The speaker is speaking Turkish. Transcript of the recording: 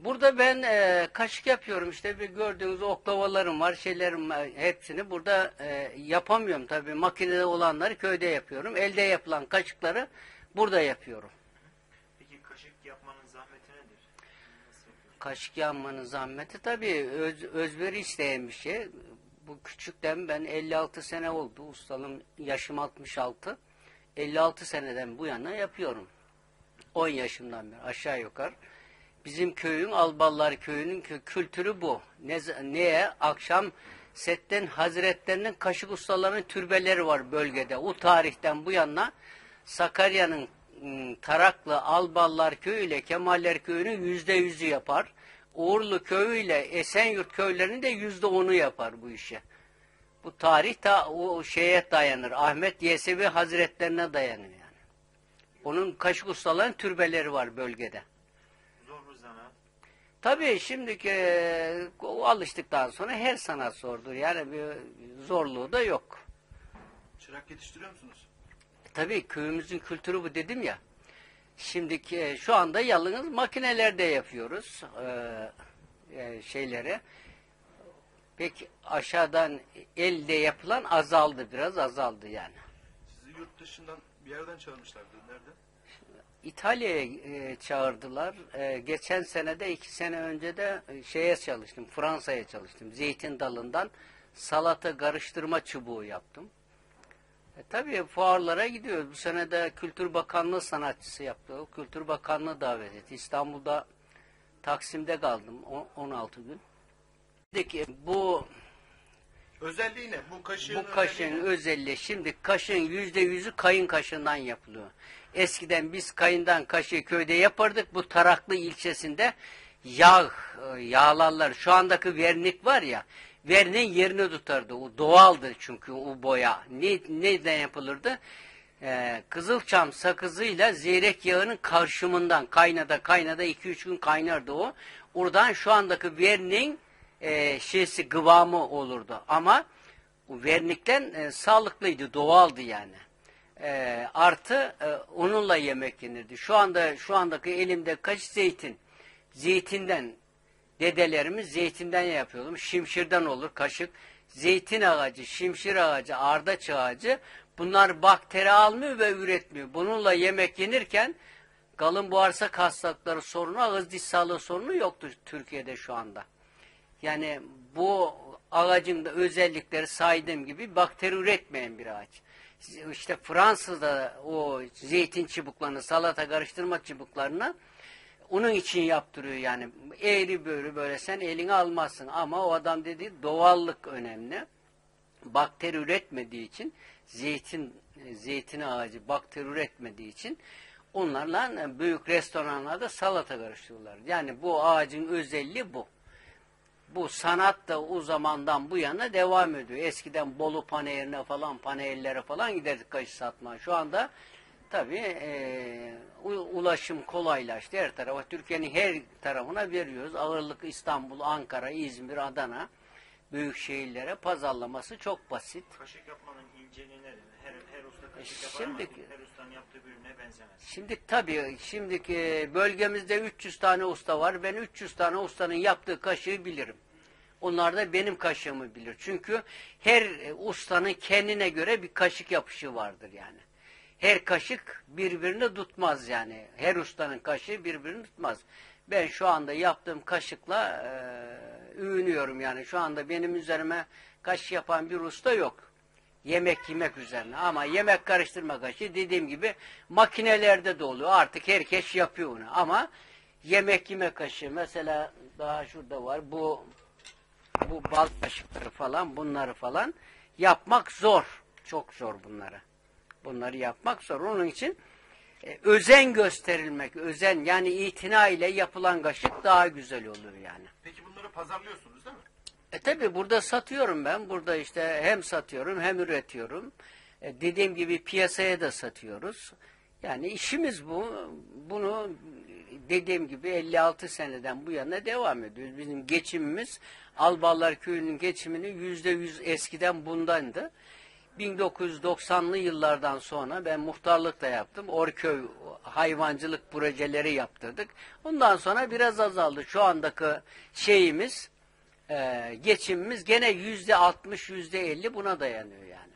Burada ben e, kaşık yapıyorum işte bir gördüğünüz oklavalarım var şeylerim var, hepsini burada e, yapamıyorum tabii makinede olanları köyde yapıyorum elde yapılan kaşıkları burada yapıyorum. Peki kaşık yapmanın zahmeti nedir? Kaşık yanmanın zahmeti tabii öz, özveri isteyen bir şey. Bu küçükten ben 56 sene oldu ustalım yaşım 66 56 seneden bu yana yapıyorum. 10 yaşımdan beri aşağı yukarı. Bizim köyün Alballar köyünün kü- kültürü bu. Ne, neye? Akşam setten hazretlerinin kaşık ustalarının türbeleri var bölgede. O tarihten bu yana Sakarya'nın ım, Taraklı Alballar köyü ile Kemaller köyünün yüzde yüzü yapar. Uğurlu köyü ile Esenyurt köylerinin de yüzde onu yapar bu işe. Bu tarih ta o şeye dayanır. Ahmet Yesevi Hazretlerine dayanır yani. Onun kaşık ustaların türbeleri var bölgede. Tabii şimdiki e, alıştıktan sonra her sanat zordur. Yani bir zorluğu da yok. Çırak yetiştiriyor musunuz? Tabii köyümüzün kültürü bu dedim ya. Şimdiki e, şu anda yalnız makinelerde yapıyoruz e, e, şeyleri. Peki aşağıdan elde yapılan azaldı biraz azaldı yani. Sizi yurt dışından bir yerden çağırmışlardı. Nerede? İtalya'ya e, çağırdılar. E, geçen sene de iki sene önce de e, şeye çalıştım. Fransa'ya çalıştım. Zeytin dalından salata karıştırma çubuğu yaptım. E, tabii fuarlara gidiyoruz. Bu sene de Kültür Bakanlığı sanatçısı yaptı. O Kültür Bakanlığı davet etti. İstanbul'da Taksim'de kaldım o- 16 gün. Peki bu Özelliği ne? Bu kaşığın bu kaşığın özelliği özelliği şimdi kaşığın yüzde yüzü kayın kaşığından yapılıyor. Eskiden biz kayından kaşığı köyde yapardık. Bu Taraklı ilçesinde yağ e, yağlarlar. Şu andaki vernik var ya verniğin yerini tutardı. O doğaldı çünkü o boya. Ne, neden yapılırdı? Ee, Kızılçam sakızıyla zeyrek yağının karşımından kaynada kaynada 2-3 gün kaynardı o. Oradan şu andaki verniğin e, şeysi kıvamı olurdu. Ama vernikten e, sağlıklıydı, doğaldı yani. E, artı e, onunla yemek yenirdi. Şu anda şu andaki elimde kaç zeytin, zeytinden dedelerimiz zeytinden yapıyordum. Şimşirden olur kaşık. Zeytin ağacı, şimşir ağacı, ardaç ağacı bunlar bakteri almıyor ve üretmiyor. Bununla yemek yenirken kalın bağırsak hastalıkları sorunu, ağız diş sağlığı sorunu yoktur Türkiye'de şu anda. Yani bu ağacın da özellikleri saydığım gibi bakteri üretmeyen bir ağaç. İşte Fransa'da o zeytin çubuklarını, salata karıştırma çubuklarını onun için yaptırıyor yani. Eğri böyle böyle sen elini almazsın ama o adam dedi doğallık önemli. Bakteri üretmediği için zeytin zeytin ağacı bakteri üretmediği için onlarla büyük restoranlarda salata karıştırıyorlar. Yani bu ağacın özelliği bu bu sanat da o zamandan bu yana devam ediyor. Eskiden Bolu paneline falan, panellere falan giderdik kaşık satmaya. Şu anda tabii e, ulaşım kolaylaştı. Her tarafa, Türkiye'nin her tarafına veriyoruz. Ağırlık İstanbul, Ankara, İzmir, Adana büyük şehirlere pazarlaması çok basit. Kaşık yapmanın inceliği nedir? Her, her usta kaşık yapar Şimdi- ama her ustanın yaptığı birbirine benzemez. Şimdi tabii şimdiki bölgemizde 300 tane usta var. Ben 300 tane ustanın yaptığı kaşığı bilirim. Onlar da benim kaşığımı bilir. Çünkü her e, ustanın kendine göre bir kaşık yapışı vardır yani. Her kaşık birbirini tutmaz yani. Her ustanın kaşığı birbirini tutmaz. Ben şu anda yaptığım kaşıkla e, övünüyorum yani. Şu anda benim üzerime kaşık yapan bir usta yok yemek yemek üzerine. Ama yemek karıştırma kaşığı dediğim gibi makinelerde de oluyor. Artık herkes yapıyor onu. Ama yemek yeme kaşığı mesela daha şurada var. Bu bu bal kaşıkları falan bunları falan yapmak zor. Çok zor bunları. Bunları yapmak zor. Onun için e, özen gösterilmek, özen yani itina ile yapılan kaşık daha güzel olur yani. Pazarlıyorsunuz değil mi? E tabi burada satıyorum ben. Burada işte hem satıyorum hem üretiyorum. E, dediğim gibi piyasaya da satıyoruz. Yani işimiz bu. Bunu dediğim gibi 56 seneden bu yana devam ediyoruz. Bizim geçimimiz Alballar Köyü'nün geçimini yüzde yüz eskiden bundandı. 1990'lı yıllardan sonra ben muhtarlık da yaptım. Orköy hayvancılık projeleri yaptırdık. Ondan sonra biraz azaldı. Şu andaki şeyimiz e, geçimimiz gene yüzde 60 yüzde 50 buna dayanıyor yani.